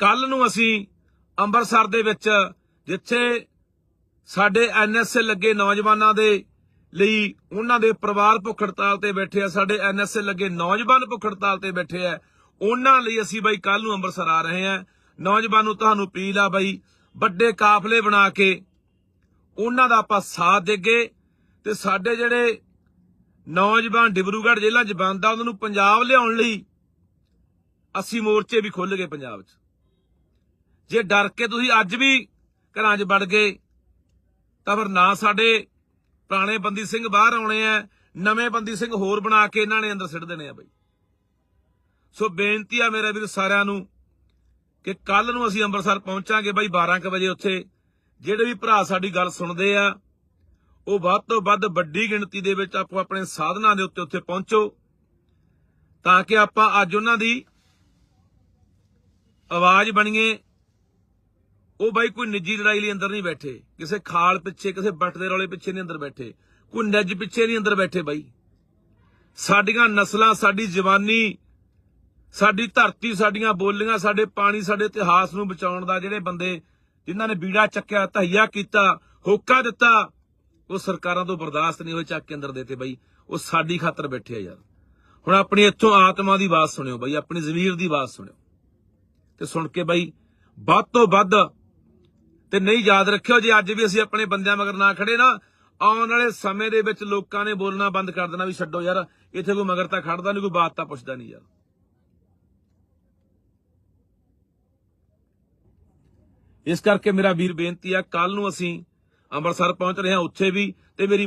ਕੱਲ ਨੂੰ ਅਸੀਂ ਅੰਮ੍ਰਿਤਸਰ ਦੇ ਵਿੱਚ ਜਿੱਥੇ ਸਾਡੇ ਐਨਐਸਏ ਲੱਗੇ ਨੌਜਵਾਨਾਂ ਦੇ ਲਈ ਉਹਨਾਂ ਦੇ ਪਰਿਵਾਰ ਭੁੱਖ ਹੜਤਾਲ ਤੇ ਬੈਠੇ ਆ, ਸਾਡੇ ਐਨਐਸਏ ਲੱਗੇ ਨੌਜਵਾਨ ਭੁੱਖ ਹੜਤਾਲ ਤੇ ਬੈਠੇ ਆ, ਉਹਨਾਂ ਲਈ ਅਸੀਂ ਬਾਈ ਕੱਲ ਨੂੰ ਅੰਮ੍ਰਿਤਸਰ ਆ ਰਹੇ ਆ। ਨੌਜਵਾਨ ਨੂੰ ਤੁਹਾਨੂੰ ਅਪੀਲ ਆ ਬਾਈ ਵੱਡੇ ਕਾਫਲੇ ਬਣਾ ਕੇ ਉਹਨਾਂ ਦਾ ਆਪਾਂ ਸਾਥ ਦੇਗੇ ਤੇ ਸਾਡੇ ਜਿਹੜੇ ਨੌਜਵਾਨ ਡਿਬਰੂਗੜ੍ਹ ਜ਼ਿਲ੍ਹਾ 'ਚ ਬੰਦ ਉਹਨਾਂ ਨੂੰ ਪੰਜਾਬ ਲਿਆਉਣ ਲਈ ਅਸੀਂ ਮੋਰਚੇ ਵੀ ਖੋਲ੍ਹ ਗਏ ਪੰਜਾਬ 'ਚ। ਜੇ ਡਰ ਕੇ ਤੁਸੀਂ ਅੱਜ ਵੀ ਘਰਾਂ 'ਚ ਵੜ ਗਏ, ਤਾਂ ਫਿਰ ਨਾ ਸਾਡੇ ਪੁਰਾਣੇ ਬੰਦੀ ਸਿੰਘ ਬਾਹਰ ਆਉਣੇ ਆ, ਨਵੇਂ ਬੰਦੀ ਸਿੰਘ ਹੋਰ ਬਣਾ ਕੇ ਇਹਨਾਂ ਨੇ ਅੰਦਰ ਸਿੱਟ ਦੇਣੇ ਆ ਬਈ। ਸੋ ਬੇਨਤੀ ਆ ਮੇਰੇ ਵੀਰ ਸਾਰਿਆਂ ਨੂੰ ਕਿ ਕੱਲ ਨੂੰ ਅਸੀਂ ਅੰਮ੍ਰਿਤਸਰ ਪਹੁੰਚਾਂਗੇ ਬਾਈ 12 ਕੁ ਵਜੇ ਉੱਥੇ। ਜਿਹੜੇ ਵੀ ਭਰਾ ਸਾਡੀ ਗੱਲ ਸੁਣਦੇ ਆ, ਉਹ ਵੱਧ ਤੋਂ ਵੱਧ ਵੱਡੀ ਗਿਣਤੀ ਦੇ ਵਿੱਚ ਆਪੋ ਆਪਣੇ ਸਾਧਨਾਂ ਦੇ ਉੱਤੇ ਉੱਥੇ ਪਹੁੰਚੋ, ਤਾਂ ਕਿ ਆਪਾਂ ਅੱਜ ਉਹਨਾਂ ਦੀ ਆਵਾਜ਼ ਬਣੀਏ ਉਹ ਬਾਈ ਕੋਈ ਨਿੱਜੀ ਲੜਾਈ ਲਈ ਅੰਦਰ ਨਹੀਂ ਬੈਠੇ। ਕਿਸੇ ਖਾਲ ਪਿੱਛੇ, ਕਿਸੇ ਬੱਟ ਦੇ ਰੌਲੇ ਪਿੱਛੇ ਨਹੀਂ ਅੰਦਰ ਬੈਠੇ। ਕੋਈ ਨੱਜ ਪਿੱਛੇ ਨਹੀਂ ਅੰਦਰ ਬੈਠੇ ਬਾਈ। ਸਾਡੀਆਂ ਨਸਲਾਂ, ਸਾਡੀ ਜਵਾਨੀ, ਸਾਡੀ ਧਰਤੀ, ਸਾਡੀਆਂ ਬੋਲੀਆਂ, ਸਾਡੇ ਪਾਣੀ, ਸਾਡੇ ਇਤਿਹਾਸ ਨੂੰ ਬਚਾਉਣ ਦਾ ਜਿਹੜੇ ਬੰਦੇ ਜਿਨ੍ਹਾਂ ਨੇ ਬੀੜਾ ਚੱਕਿਆ, ਧਈਆ ਕੀਤਾ, ਹੋਕਾ ਦਿੱਤਾ, ਉਹ ਸਰਕਾਰਾਂ ਤੋਂ ਬਰਦਾਸ਼ਤ ਨਹੀਂ ਹੋਏ, ਚੱਕ ਕੇ ਅੰਦਰ ਦੇਤੇ ਬਾਈ। ਉਹ ਸਾਡੀ ਖਾਤਰ ਬੈਠੇ ਆ ਯਾਰ। ਹੁਣ ਆਪਣੀ ਇੱਥੋਂ ਆਤਮਾ ਦੀ ਆਵਾਜ਼ ਸੁਣਿਓ ਬਾਈ, ਆਪਣੀ ਜ਼ਮੀਰ ਦੀ ਆਵਾਜ਼ ਸੁਣਿਓ। ਤੇ ਸੁਣ ਕੇ ਬਾਈ, ਵੱਧ ਤੋਂ ਵੱਧ ਤੇ ਨਹੀਂ ਯਾਦ ਰੱਖਿਓ ਜੇ ਅੱਜ ਵੀ ਅਸੀਂ ਆਪਣੇ ਬੰਦਿਆਂ ਮਗਰ ਨਾ ਖੜੇ ਨਾ, ਆਉਣ ਵਾਲੇ ਸਮੇਂ ਦੇ ਵਿੱਚ ਲੋਕਾਂ ਨੇ ਬੋਲਣਾ ਬੰਦ ਕਰ ਦੇਣਾ ਵੀ ਛੱਡੋ ਯਾਰ, ਇੱਥੇ ਕੋਈ ਮਗਰ ਤਾਂ ਖੜਦਾ ਨਹੀਂ ਕੋਈ ਬਾਤ ਤਾਂ ਪੁੱਛਦਾ ਨਹੀਂ ਯਾਰ। ਇਸ ਕਰਕੇ ਮੇਰਾ ਵੀਰ ਬੇਨਤੀ ਆ ਕੱਲ ਨੂੰ ਅਸੀਂ ਅੰਮ੍ਰਿਤਸਰ ਪਹੁੰਚ ਰਹੇ ਹਾਂ, ਉੱਥੇ ਵੀ ਤੇ ਮੇਰੀ